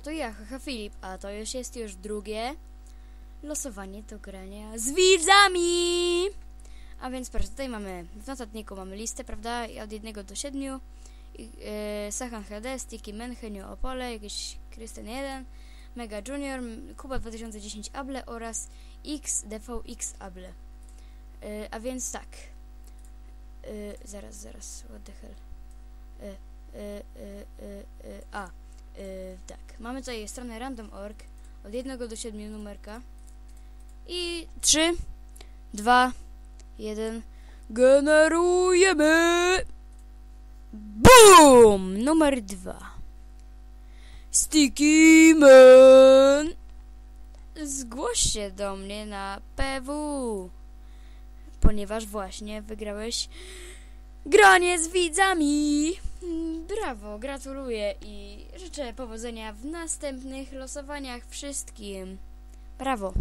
To ja, haha Filip, a to już jest już drugie losowanie do grania z widzami! A więc proszę, tutaj mamy, w notatniku mamy listę, prawda, od 1 do 7. Yy, Sahan HD, Sticky Man, Henio Opole, jakiś Krystian 1, Mega Junior, Kuba 2010 Able oraz XDVX Able. Yy, a więc tak. Yy, zaraz, zaraz, what the hell. A. Mamy tutaj stronę random.org od 1 do 7 numerka. I 3, 2, 1 generujemy. BOOM! Numer 2 Sticky Man. Zgłoś się do mnie na PW ponieważ właśnie wygrałeś granie z widzami Brawo, gratuluję i życzę powodzenia w następnych losowaniach wszystkim. Brawo.